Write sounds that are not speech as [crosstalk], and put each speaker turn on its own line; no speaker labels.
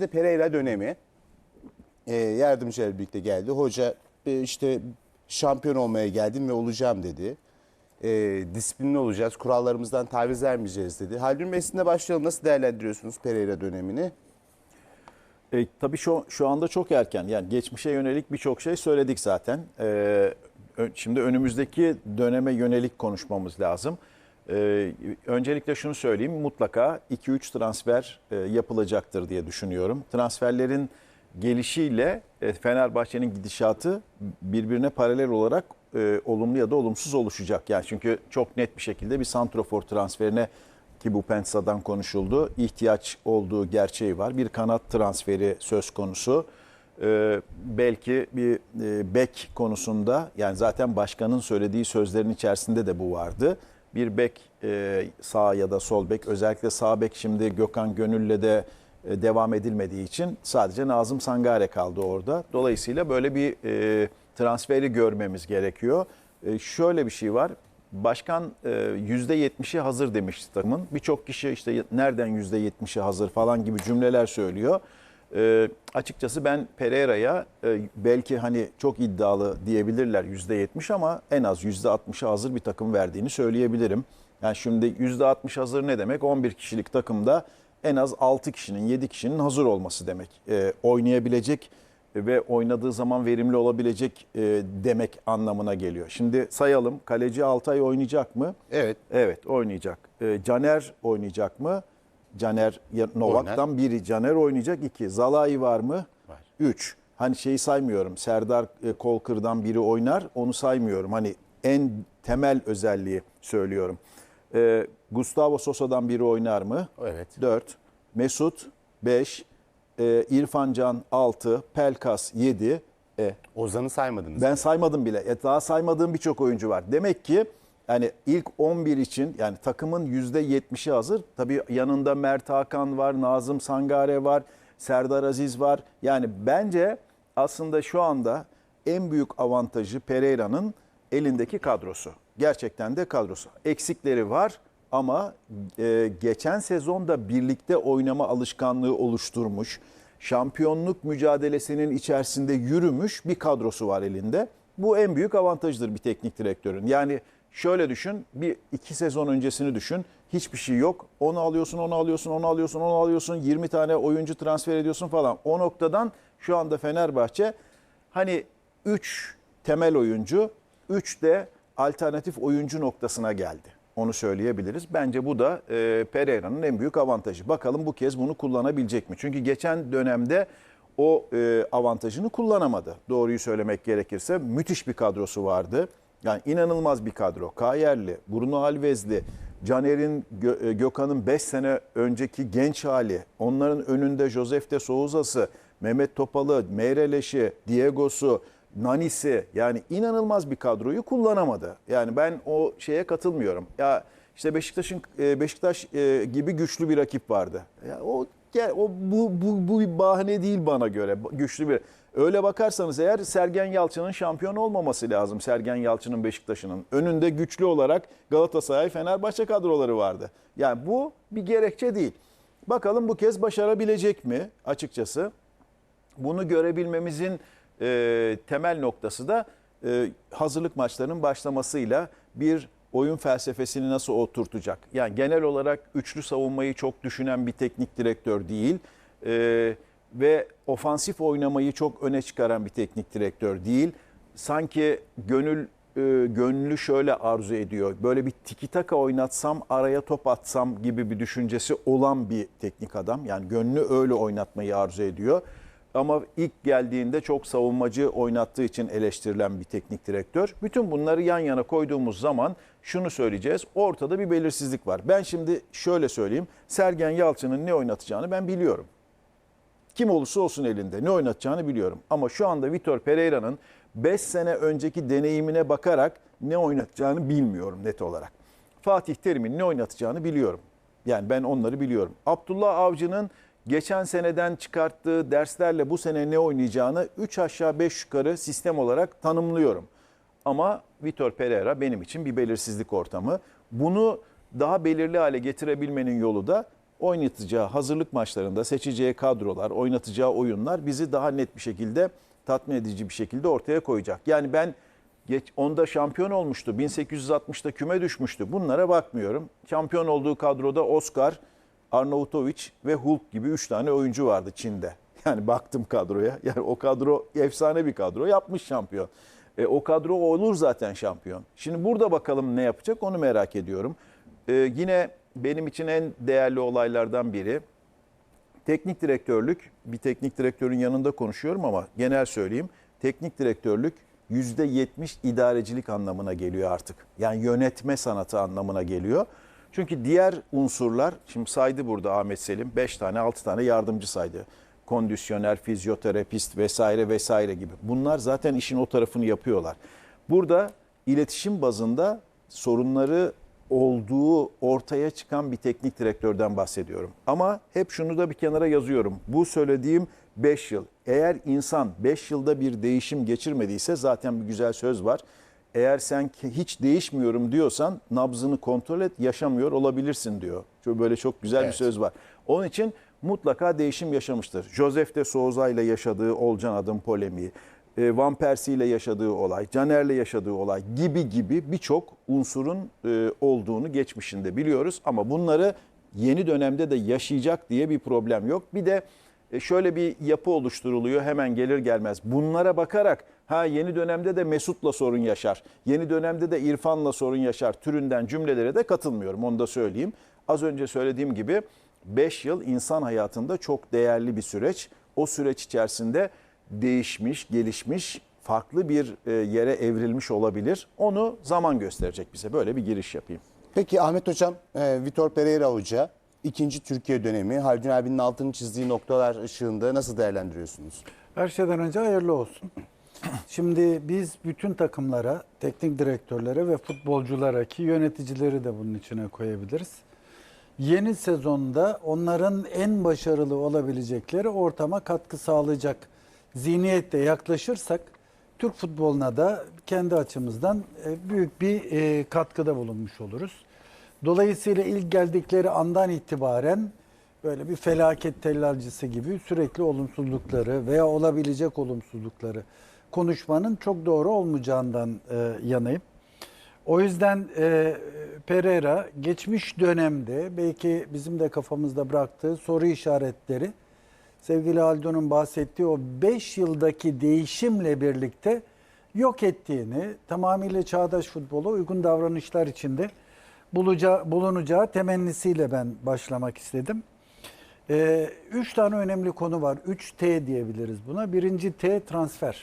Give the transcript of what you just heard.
de Pereira dönemi e, yardımcıyla birlikte geldi. Hoca e, işte şampiyon olmaya geldim ve olacağım dedi. E, disiplinli olacağız, kurallarımızdan taviz vermeyeceğiz dedi. Haldun Bey'sinde başlayalım. Nasıl değerlendiriyorsunuz Pereira dönemini?
E, tabii şu, şu anda çok erken. Yani geçmişe yönelik birçok şey söyledik zaten. E, şimdi önümüzdeki döneme yönelik konuşmamız lazım. E, öncelikle şunu söyleyeyim. Mutlaka 2-3 transfer e, yapılacaktır diye düşünüyorum. Transferlerin gelişiyle e, Fenerbahçe'nin gidişatı birbirine paralel olarak e, olumlu ya da olumsuz oluşacak. Yani çünkü çok net bir şekilde bir santrofor transferine ki bu Pensa'dan konuşuldu. ihtiyaç olduğu gerçeği var. Bir kanat transferi söz konusu. Ee, belki bir e, bek konusunda yani zaten başkanın söylediği sözlerin içerisinde de bu vardı. Bir bek e, sağ ya da sol bek özellikle sağ bek şimdi Gökhan Gönül'le de e, devam edilmediği için sadece Nazım Sangare kaldı orada. Dolayısıyla böyle bir e, transferi görmemiz gerekiyor. E, şöyle bir şey var. Başkan e, %70'i hazır demişti takımın. Birçok kişi işte nereden %70'i hazır falan gibi cümleler söylüyor. E, açıkçası ben Pereira'ya e, belki hani çok iddialı diyebilirler %70 ama en az %60'a hazır bir takım verdiğini söyleyebilirim. Yani şimdi %60 hazır ne demek? 11 kişilik takımda en az 6 kişinin 7 kişinin hazır olması demek. E, oynayabilecek ve oynadığı zaman verimli olabilecek e, demek anlamına geliyor. Şimdi sayalım. Kaleci Altay oynayacak mı?
Evet.
Evet oynayacak. E, Caner oynayacak mı? Caner Novak'tan biri. Caner oynayacak. iki. Zalai var mı?
Var.
Üç. Hani şeyi saymıyorum. Serdar e, Kolkır'dan biri oynar. Onu saymıyorum. Hani en temel özelliği söylüyorum. E, Gustavo Sosa'dan biri oynar mı?
Evet.
4. Mesut 5. E, İrfan Can 6. Pelkas 7. E,
Ozan'ı saymadınız.
ben saymadım bile. E, daha saymadığım birçok oyuncu var. Demek ki yani ilk 11 için yani takımın %70'i hazır. Tabii yanında Mert Hakan var, Nazım Sangare var, Serdar Aziz var. Yani bence aslında şu anda en büyük avantajı Pereira'nın elindeki kadrosu. Gerçekten de kadrosu. Eksikleri var ama e, geçen sezonda birlikte oynama alışkanlığı oluşturmuş, şampiyonluk mücadelesinin içerisinde yürümüş bir kadrosu var elinde. Bu en büyük avantajdır bir teknik direktörün. Yani şöyle düşün, bir iki sezon öncesini düşün. Hiçbir şey yok. Onu alıyorsun, onu alıyorsun, onu alıyorsun, onu alıyorsun. 20 tane oyuncu transfer ediyorsun falan. O noktadan şu anda Fenerbahçe hani 3 temel oyuncu, 3 de alternatif oyuncu noktasına geldi. Onu söyleyebiliriz. Bence bu da e, Pereira'nın en büyük avantajı. Bakalım bu kez bunu kullanabilecek mi? Çünkü geçen dönemde o e, avantajını kullanamadı. Doğruyu söylemek gerekirse müthiş bir kadrosu vardı. Yani inanılmaz bir kadro. Kayerli, Bruno Alves'li, Caner'in, e, Gökhan'ın 5 sene önceki genç hali, onların önünde Josef de Souza'sı, Mehmet Topalı, Meyreleş'i, Diego'su, Nanis'i yani inanılmaz bir kadroyu kullanamadı. Yani ben o şeye katılmıyorum. Ya işte Beşiktaş'ın e, Beşiktaş e, gibi güçlü bir rakip vardı. Ya o gel o bu bu bu bahane değil bana göre. Güçlü bir. Öyle bakarsanız eğer Sergen Yalçın'ın şampiyon olmaması lazım. Sergen Yalçın'ın Beşiktaş'ının önünde güçlü olarak Galatasaray, Fenerbahçe kadroları vardı. Yani bu bir gerekçe değil. Bakalım bu kez başarabilecek mi açıkçası? Bunu görebilmemizin e, temel noktası da e, hazırlık maçlarının başlamasıyla bir oyun felsefesini nasıl oturtacak? Yani genel olarak üçlü savunmayı çok düşünen bir teknik direktör değil E, ve ofansif oynamayı çok öne çıkaran bir teknik direktör değil. Sanki gönül e, gönlü şöyle arzu ediyor. Böyle bir tiki taka oynatsam, araya top atsam gibi bir düşüncesi olan bir teknik adam. Yani gönlü öyle oynatmayı arzu ediyor. Ama ilk geldiğinde çok savunmacı oynattığı için eleştirilen bir teknik direktör. Bütün bunları yan yana koyduğumuz zaman şunu söyleyeceğiz. Ortada bir belirsizlik var. Ben şimdi şöyle söyleyeyim. Sergen Yalçın'ın ne oynatacağını ben biliyorum. Kim olursa olsun elinde ne oynatacağını biliyorum. Ama şu anda Vitor Pereira'nın 5 sene önceki deneyimine bakarak ne oynatacağını bilmiyorum net olarak. Fatih Terim'in ne oynatacağını biliyorum. Yani ben onları biliyorum. Abdullah Avcı'nın geçen seneden çıkarttığı derslerle bu sene ne oynayacağını 3 aşağı 5 yukarı sistem olarak tanımlıyorum. Ama Vitor Pereira benim için bir belirsizlik ortamı. Bunu daha belirli hale getirebilmenin yolu da oynatacağı hazırlık maçlarında seçeceği kadrolar, oynatacağı oyunlar bizi daha net bir şekilde tatmin edici bir şekilde ortaya koyacak. Yani ben geç onda şampiyon olmuştu. 1860'da küme düşmüştü. Bunlara bakmıyorum. Şampiyon olduğu kadroda Oscar, Arnautovic ve Hulk gibi 3 tane oyuncu vardı Çin'de. [laughs] Yani baktım kadroya. Yani o kadro efsane bir kadro. Yapmış şampiyon. E, o kadro olur zaten şampiyon. Şimdi burada bakalım ne yapacak onu merak ediyorum. E, yine benim için en değerli olaylardan biri teknik direktörlük. Bir teknik direktörün yanında konuşuyorum ama genel söyleyeyim. Teknik direktörlük %70 idarecilik anlamına geliyor artık. Yani yönetme sanatı anlamına geliyor. Çünkü diğer unsurlar, şimdi saydı burada Ahmet Selim 5 tane 6 tane yardımcı saydı. Kondisyoner, fizyoterapist vesaire vesaire gibi. Bunlar zaten işin o tarafını yapıyorlar. Burada iletişim bazında sorunları olduğu ortaya çıkan bir teknik direktörden bahsediyorum. Ama hep şunu da bir kenara yazıyorum. Bu söylediğim 5 yıl. Eğer insan 5 yılda bir değişim geçirmediyse zaten bir güzel söz var. Eğer sen hiç değişmiyorum diyorsan nabzını kontrol et, yaşamıyor olabilirsin diyor. Şöyle böyle çok güzel bir
Evet.
söz var. Onun için mutlaka değişim yaşamıştır. Joseph de Souza ile yaşadığı Olcan adım polemiği, e, Van Persie ile yaşadığı olay, Caner'le yaşadığı olay gibi gibi birçok unsurun e, olduğunu geçmişinde biliyoruz. Ama bunları yeni dönemde de yaşayacak diye bir problem yok. Bir de e, şöyle bir yapı oluşturuluyor hemen gelir gelmez. Bunlara bakarak ha yeni dönemde de Mesut'la sorun yaşar, yeni dönemde de İrfan'la sorun yaşar türünden cümlelere de katılmıyorum onu da söyleyeyim. Az önce söylediğim gibi 5 yıl insan hayatında çok değerli bir süreç. O süreç içerisinde değişmiş, gelişmiş, farklı bir e, yere evrilmiş olabilir. Onu zaman gösterecek bize. Böyle bir giriş yapayım.
Peki Ahmet Hocam, e, Vitor Pereira Hoca ikinci Türkiye dönemi Haldun abinin altını çizdiği noktalar ışığında nasıl değerlendiriyorsunuz?
Her şeyden önce hayırlı olsun. [clears throat] Şimdi biz bütün takımlara, teknik direktörlere ve futbolculara ki yöneticileri de bunun içine koyabiliriz. Yeni sezonda onların en başarılı olabilecekleri ortama katkı sağlayacak zihniyette yaklaşırsak Türk futboluna da kendi açımızdan e, büyük bir e, katkıda bulunmuş oluruz. Dolayısıyla ilk geldikleri andan itibaren böyle bir felaket tellalcısı gibi sürekli olumsuzlukları veya olabilecek olumsuzlukları konuşmanın çok doğru olmayacağından e, yanayım. O yüzden e, Pereira geçmiş dönemde belki bizim de kafamızda bıraktığı soru işaretleri sevgili Aldo'nun bahsettiği o 5 yıldaki değişimle birlikte yok ettiğini, tamamıyla çağdaş futbola uygun davranışlar içinde bulacağı, bulunacağı temennisiyle ben başlamak istedim. Ee, üç tane önemli konu var. 3 T diyebiliriz buna. Birinci T transfer.